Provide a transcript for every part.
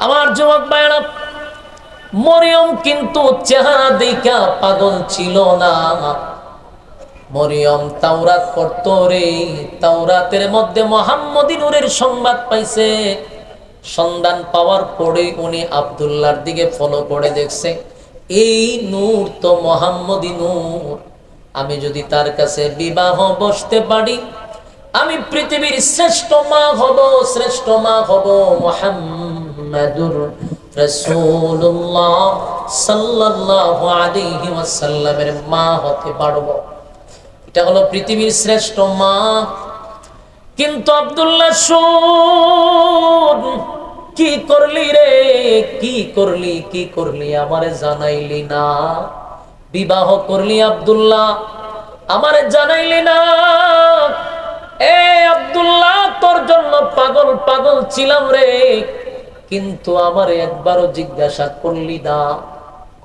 আমার যুবক ভাইরা মরিয়ম কিন্তু চেহারা দেখা পাগল ছিল না। মরিয়ম তাওরাত পড়তো রে, তাওরাতের মধ্যে মোহাম্মদী নূরের সংবাদ পাইছে। সন্ধান পাওয়ার পরে উনি আব্দুল্লাহর দিকে ফলো করে দেখছে, এই নূর তো মোহাম্মদী নূর, আমি যদি তার কাছে বিবাহ বসতে পারি আমি পৃথিবীর শ্রেষ্ঠ মা হব, শ্রেষ্ঠ মা হব মোহাম্মদুর রাসূলুল্লাহ সাল্লাল্লাহু আলাইহি ওয়াসাল্লামের মা হতে পারব। এটা হলো পৃথিবীর শ্রেষ্ঠ মা। কিন্তু আব্দুল্লাহ শোন, কি করলি রে? কি করলি? কি করলি? আমারে জানাইলি না। বিবাহ করলি আব্দুল্লাহ? আমারে জানাইলি না। ছিলাম রে, কিন্তু আমারে একবারও জিজ্ঞাসা করলি না।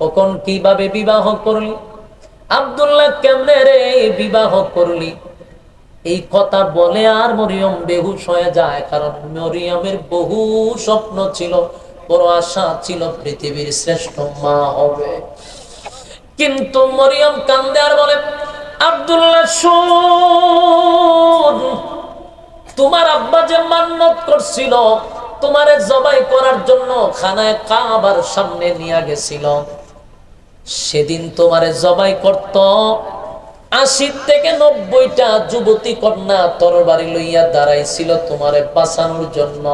কখন কীভাবে বিবাহ করলি? আবদুল্লাহ কেমনে রে বিবাহ করলি? এই কথা বলে আর মরিয়ম বেহুশ হয়ে যায়, কারণ মরিয়মের বহু স্বপ্ন ছিল, বড় আশা ছিল পৃথিবীর শ্রেষ্ঠ মা হবে। কিন্তু মরিয়ম কান্দে আর বলে, আব্দুল্লাহ তোমার আব্বা যে মান্নত করছিল, তোমারে জবাই করার জন্য খানায় কাবার সামনে নিয়ে গেছিল। সেদিন তোমারে জবাই করত আশি থেকে নব্বইটা যুবতী কন্যা তরবারি লইয়া দাঁড়াইছিল তোমারে বাঁচানোর জন্য।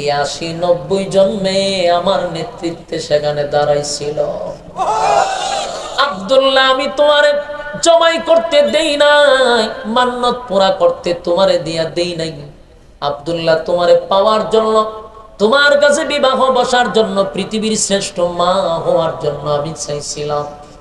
এই আশি নব্বই জন্মে আমার নেতৃত্বে সেখানে দাঁড়াইছিল। আব্দুল্লাহ, আমি তোমারে জবাই করতে দেই নাই, মান্নত পুরা করতে তোমারে দিয়া দেই নাই। আব্দুল্লাহ, তোমারে পাওয়ার জন্য, তোমার কাছে বিবাহ বসার জন্য পৃথিবীর শ্রেষ্ঠ মা হওয়ার জন্য আমি চাইছিলাম।